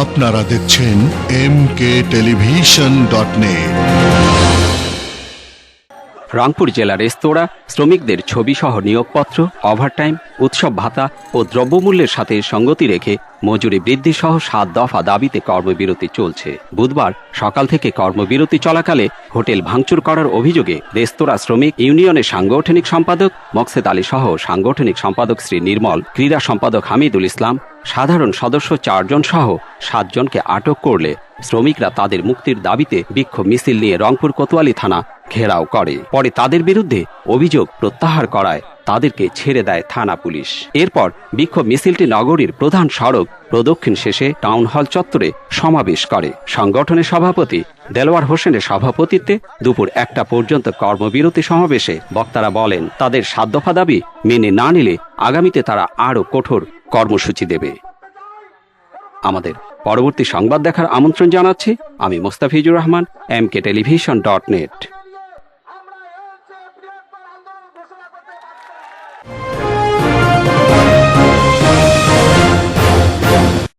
আপনারা দেখছেন M K television dot net Rangpur জেলা রেস্তোরাঁ, শ্রমিকদের ছবিসহ নিয়োগপত্র, ওভারটাইম, উৎসব ভাতা ও দ্রব্যমূল্যের সাথে সঙ্গতি রেখে মজুরি বৃদ্ধি সহ সাত দফা দাবিতে কর্মবিরতি চলছে। বুধবার সকাল থেকে কর্মবিরতি চলাকালে হোটেল ভাঙচুর করার অভিযোগে রেস্তোরাঁ শ্রমিক ইউনিয়নের সাংগঠনিক সম্পাদক মকসেদ আলী সহ সাংগঠনিক সম্পাদক শ্রী নির্মল, ক্রীড়া সম্পাদক হামিদুল ইসলাম, সাধারণ সদস্য চারজন সহ সাতজনকে আটক করলে শ্রমিকরা তাদের মুক্তির দাবিতে বিক্ষোভ মিছিল নিয়ে রংপুর কোতোয়ালি থানা ঘেরাও করে। পরে তাদের বিরুদ্ধে অভিযোগ প্রত্যাহার করায় তাদেরকে ছেড়ে দেয় থানা পুলিশ। এরপর বিক্ষোভ মিছিলটি নগরীর প্রধান সড়ক প্রদক্ষিণ শেষে টাউন হল চত্বরে সমাবেশ করে। সংগঠনের সভাপতি দেলোয়ার হোসেনের সভাপতিত্বে দুপুর একটা পর্যন্ত কর্মবিরতি সমাবেশে বক্তারা বলেন, তাদের সাধ্যফা দাবি মেনে না নিলে আগামীতে তারা আরও কঠোর কর্মসূচি দেবে। আমাদের পরবর্তী সংবাদ দেখার আমন্ত্রণ জানাচ্ছি আমি Mostafizur Rahman M K television dot net.